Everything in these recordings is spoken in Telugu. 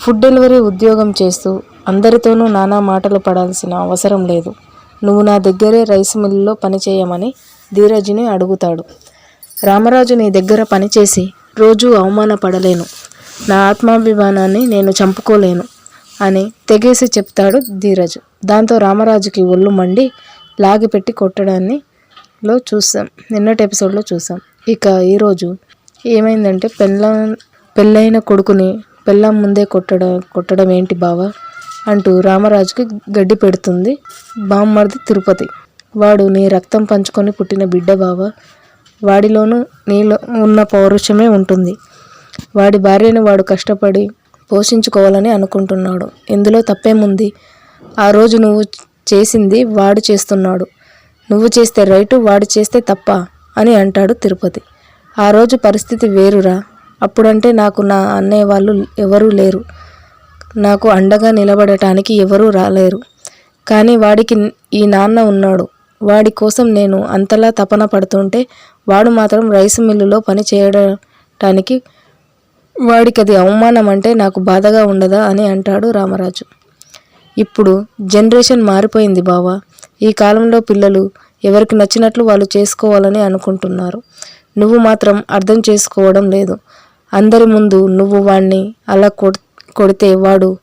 ఫుడ్ డెలివరీ ఉద్యోగం చేస్తూ అందరితోనూ నానా మాటలు పడాల్సిన అవసరం లేదు. నువ్వు నా దగ్గరే రైస్ మిల్లులో పనిచేయమని ధీరజ్ని అడుగుతాడు. రామరాజు నీ దగ్గర పనిచేసి రోజూ అవమానపడలేను నా ఆత్మాభిమానాన్ని నేను చంపుకోలేను అని తెగేసి చెప్తాడు ధీరజ్. దాంతో రామరాజుకి ఒళ్ళు మండి లాగిపెట్టి కొట్టడాన్ని లో చూసాం నిన్నటి ఎపిసోడ్లో చూసాం ఇక ఈరోజు ఏమైందంటే పెళ్ళ పెళ్ళైన కొడుకుని పెళ్ళాం ముందే కొట్టడం కొట్టడం ఏంటి బావా? అంటూ రామరాజుకి గడ్డి పెడుతుంది బామ్మర్ది తిరుపతి. వాడు నీ రక్తం పంచుకొని పుట్టిన బిడ్డ బావ. వాడిలోనూ నీలో ఉన్న పౌరుషమే ఉంటుంది. వాడి భార్యను వాడు కష్టపడి పోషించుకోవాలని అనుకుంటున్నాడు. ఇందులో తప్పేముంది? ఆ రోజు నువ్వు చేసింది వాడు చేస్తున్నాడు. నువ్వు చేస్తే రైటు వాడు చేస్తే తప్ప అని అంటాడు తిరుపతి. ఆ రోజు పరిస్థితి వేరురా. అప్పుడంటే నాకు నా అన్నయ్య వాళ్ళు ఎవరూ లేరు. నాకు అండగా నిలబడటానికి ఎవరూ రాలేరు. కానీ వాడికి ఈ నాన్న ఉన్నాడు. వాడి కోసం నేను అంతలా తపన పడుతుంటే వాడు మాత్రం రైస్ మిల్లులో పని చేయడానికి వాడికి అది అవమానం అంటే నాకు బాధగా ఉండదా అని అంటాడు రామరాజు. ఇప్పుడు జనరేషన్ మారిపోయింది బావా. ఈ కాలంలో పిల్లలు ఎవరికి నచ్చినట్లు వాళ్ళు చేసుకోవాలని అనుకుంటున్నారు. నువ్వు మాత్రం అర్థం చేసుకోవడం లేదు. అందరి ముందు నువ్వు వాణ్ణి అలా కొడ్- కొడితే వాడు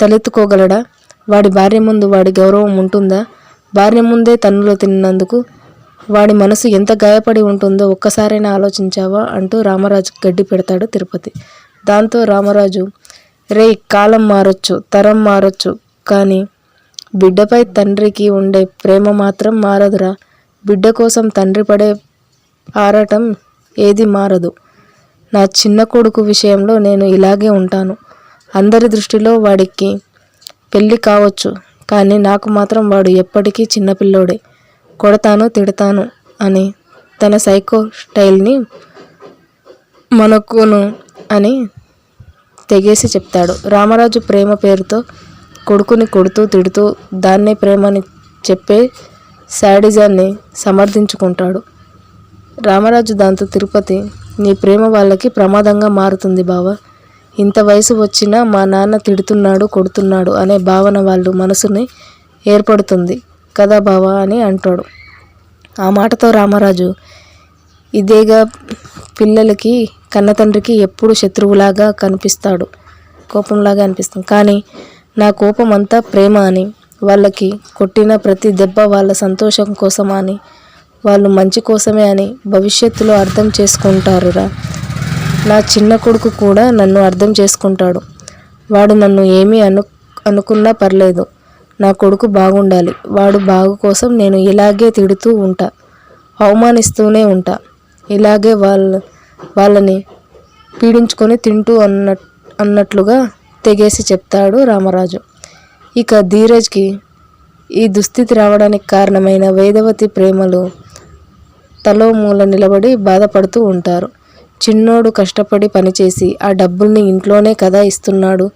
తలెత్తుకోగలడా? వాడి భార్య ముందు వాడి గౌరవం ఉంటుందా? భార్య ముందే తన్నులు తిన్నందుకు వాడి మనసు ఎంత గాయపడి ఉంటుందో ఒక్కసారైనా ఆలోచించావా? అంటూ రామరాజు గడ్డి పెడతాడు తిరుపతి. దాంతో రామరాజు రే కాలం మారొచ్చు తరం మారొచ్చు కానీ బిడ్డపై తండ్రికి ఉండే ప్రేమ మాత్రం మారదురా. బిడ్డ కోసం తండ్రి పడే ఆరాటం ఏది మారదు. నా చిన్న కొడుకు విషయంలో నేను ఇలాగే ఉంటాను. అందరి దృష్టిలో వాడికి పెళ్ళి కావచ్చు కానీ నాకు మాత్రం వాడు ఎప్పటికీ చిన్నపిల్లోడే కొడతాను తిడతాను అని తన సైకో స్టైల్ని మనకును అని తెగేసి చెప్తాడు. రామరాజు ప్రేమ పేరుతో కొడుకుని కొడుతూ తిడుతూ దాన్నే ప్రేమని చెప్పే శాడిజాన్ని సమర్థించుకుంటాడు. రామరాజు దాంతో తిరుపతి నీ ప్రేమ వాళ్ళకి ప్రమాదంగా మారుతుంది బావ. ఇంత వయసు వచ్చినా మా నాన్న తిడుతున్నాడు కొడుతున్నాడు అనే భావన వాళ్ళు మనసుని ఏర్పడుతుంది. కదా బావా అని అంటాడు. ఆ మాటతో రామరాజు ఇదేగా పిల్లలకి కన్నతండ్రికి ఎప్పుడు శత్రువులాగా కనిపిస్తాడు. కోపంలాగా అనిపిస్తుంది. కానీ నా కోపం అంతా ప్రేమ అని వాళ్ళకి కొట్టిన ప్రతి దెబ్బ వాళ్ళ సంతోషం కోసం అని వాళ్ళు మంచి కోసమే అని భవిష్యత్తులో అర్థం చేసుకుంటారురా. నా చిన్న కొడుకు కూడా నన్ను అర్థం చేసుకుంటాడు. వాడు నన్ను ఏమీ అను అనుకున్నా పర్లేదు. నా కొడుకు బాగుండాలి. వాడు బాగు కోసం నేను ఇలాగే తిడుతూ ఉంటా. అవమానిస్తూనే ఉంటా. ఇలాగే వాళ్ళ వాళ్ళని పీడించుకొని తింటూ అన్న అన్నట్లుగా తెగేసి చెప్తాడు రామరాజు. ఇక ధీరజ్కి ఈ దుస్థితి రావడానికి కారణమైన వేదవతి ప్రేమలు తలో మూల నిలబడి బాధపడుతూ ఉంటారు. చిన్నోడు కష్టపడి పనిచేసి ఆ డబ్బుల్ని ఇంట్లోనే కదా ఇస్తున్నాడు.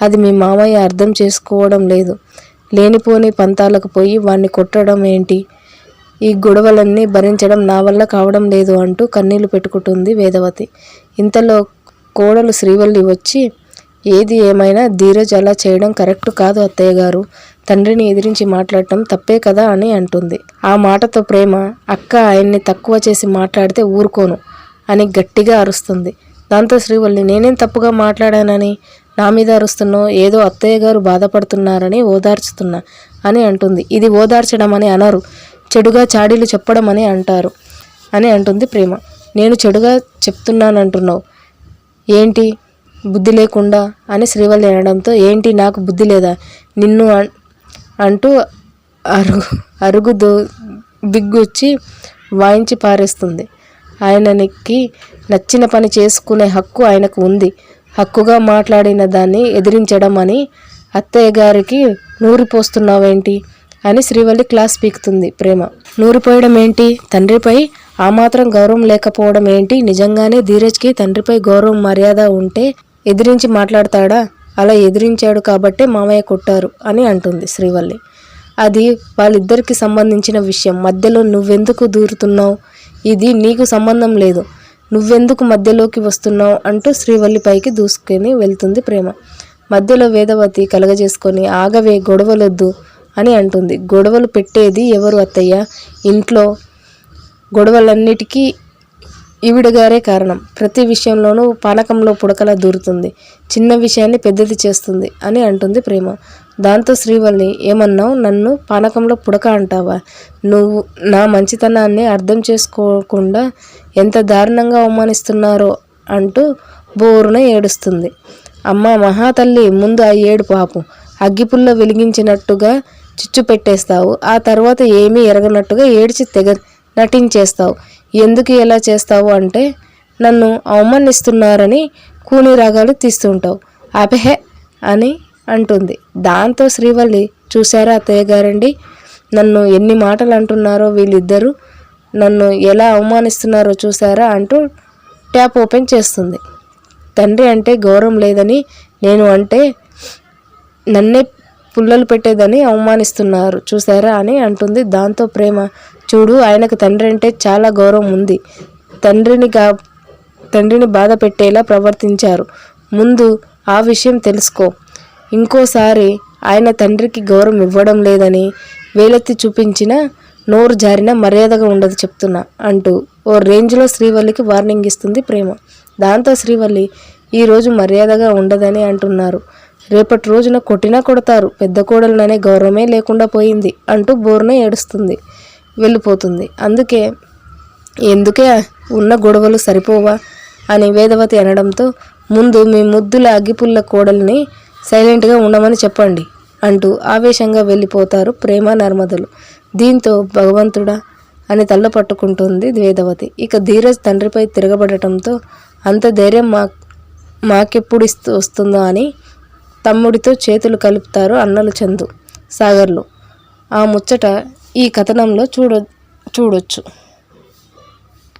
అది మీ మామయ్య అర్థం చేసుకోవడం లేదు. లేనిపోని పంతాలకు పోయి వాణ్ణి కొట్టడం ఏంటి? ఈ గొడవలన్నీ భరించడం నా వల్ల కావడం లేదు అంటూ కన్నీళ్ళు పెట్టుకుంటుంది వేదవతి. ఇంతలో కోడలు శ్రీవల్లి వచ్చి ఏది ఏమైనా ధీరజ్ అలా చేయడం కరెక్ట్ కాదు అత్తయ్య గారు. తండ్రిని ఎదిరించి మాట్లాడటం తప్పే కదా అని అంటుంది. ఆ మాటతో ప్రేమ అక్క ఆయన్ని తక్కువ చేసి మాట్లాడితే ఊరుకోను అని గట్టిగా అరుస్తుంది. దాంతో శ్రీవల్లి నేనేం తప్పుగా మాట్లాడానని? నా మీద అరుస్తున్నావు ఏదో అత్తయ్య గారు బాధపడుతున్నారని ఓదార్చుతున్నా అని అంటుంది. ఇది ఓదార్చడం అని అనరు. చెడుగా చాడీలు చెప్పడం అని అంటారు అని అంటుంది ప్రేమ. నేను చెడుగా చెప్తున్నానంటున్నావు. ఏంటి? బుద్ధి లేకుండా అని శ్రీవల్లి అనడంతో ఏంటి నాకు బుద్ధి లేదా? నిన్ను అంటూ అరుగు అరుగు దో వాయించి పారేస్తుంది. ఆయనకి నచ్చిన పని చేసుకునే హక్కు ఆయనకు ఉంది. హక్కుగా మాట్లాడిన దాన్ని ఎదిరించడం అని అత్తయ్య గారికి నూరిపోస్తున్నావేంటి అని శ్రీవల్లి క్లాస్ పీకుతుంది ప్రేమ. నూరిపోయడం ఏంటి? తండ్రిపై ఆ మాత్రం గౌరవం లేకపోవడం ఏంటి? నిజంగానే ధీరజ్కి తండ్రిపై గౌరవం మర్యాద ఉంటే ఎదిరించి మాట్లాడతాడా? అలా ఎదిరించాడు కాబట్టే మామయ్య కొట్టారు అని అంటుంది శ్రీవల్లి. అది వాళ్ళిద్దరికి సంబంధించిన విషయం. మధ్యలో నువ్వెందుకు దూరుతున్నావు? ఇది నీకు సంబంధం లేదు. నువ్వెందుకు మధ్యలోకి వస్తున్నావు? అంటూ శ్రీవల్లి పైకి దూసుకొని వెళ్తుంది ప్రేమ. మధ్యలో వేదవతి కలగజేసుకొని ఆగవే గొడవలొద్దు అని అంటుంది. గొడవలు పెట్టేది ఎవరు అత్తయ్య? ఇంట్లో గొడవలన్నిటికీ ఈవిడగారే కారణం. ప్రతి విషయంలోనూ పానకంలో పుడకలా దూరుతుంది. చిన్న విషయాన్ని పెద్దది చేస్తుంది అని అంటుంది ప్రేమ. దాంతో శ్రీవల్లి ఏమన్నావు? నన్ను పానకంలో పుడక అంటావా? నువ్వు నా మంచితనాన్ని అర్థం చేసుకోకుండా ఎంత దారుణంగా అవమానిస్తున్నారో అంటూ బోరున ఏడుస్తుంది. అమ్మ మహాతల్లి ముందు ఆ ఏడు పాపం. అగ్గిపుల్ల వెలిగించినట్టుగా చిచ్చు పెట్టేస్తావు. ఆ తర్వాత ఏమీ ఎరగనట్టుగా ఏడ్చి తెగ నటించేస్తావు. ఎందుకు ఎలా చేస్తావు అంటే నన్ను అవమానిస్తున్నారని కూని రాగాలు తీస్తుంటావు. అపెహే అని అంటుంది. దాంతో శ్రీవల్లి చూశారా అత్తయ్య గారండి? నన్ను ఎన్ని మాటలు అంటున్నారో వీళ్ళిద్దరూ నన్ను ఎలా అవమానిస్తున్నారో చూసారా అంటూ ట్యాప్ ఓపెన్ చేస్తుంది. తండ్రి అంటే గౌరవం లేదని నేను అంటే నన్నే పుల్లలు పెట్టేదని అవమానిస్తున్నారు. చూసారా అని అంటుంది. దాంతో ప్రేమ చూడు ఆయనకు తండ్రి అంటే చాలా గౌరవం ఉంది. తండ్రిని గా తండ్రిని బాధ పెట్టేలా ప్రవర్తించారు. ముందు ఆ విషయం తెలుసుకో. ఇంకోసారి ఆయన తండ్రికి గౌరవం ఇవ్వడం లేదని వేలెత్తి చూపించిన నోరు జారిన మర్యాదగా ఉండదు చెప్తున్నా అంటూ ఓ రేంజ్లో శ్రీవల్లికి వార్నింగ్ ఇస్తుంది ప్రేమ. దాంతో శ్రీవల్లి ఈరోజు మర్యాదగా ఉండదని అంటున్నారు. రేపటి రోజున కొట్టినా కొడతారు. పెద్ద కోడలననే గౌరవమే లేకుండా పోయింది అంటూ బోర్న ఏడుస్తుంది. వెళ్ళిపోతుంది. అందుకే ఎందుకే ఉన్న గొడవలు సరిపోవా అని వేదవతి అనడంతో ముందు మీ ముద్దుల అగ్గిపుల్ల కోడల్ని సైలెంట్గా ఉండమని చెప్పండి అంటూ ఆవేశంగా వెళ్ళిపోతారు ప్రేమ నర్మదలు. దీంతో భగవంతుడా అని తల్ల పట్టుకుంటుంది వేదవతి. ఇక ధీరజ్ తండ్రిపై తిరగబడటంతో అంత ధైర్యం మా మాకెప్పుడు ఇస్తూ వస్తుందో అని తమ్ముడితో చేతులు కలుపుతారు అన్నలు చందు సాగర్లు. ఆ ముచ్చట ఈ కథనంలో చూడ చూడొచ్చు.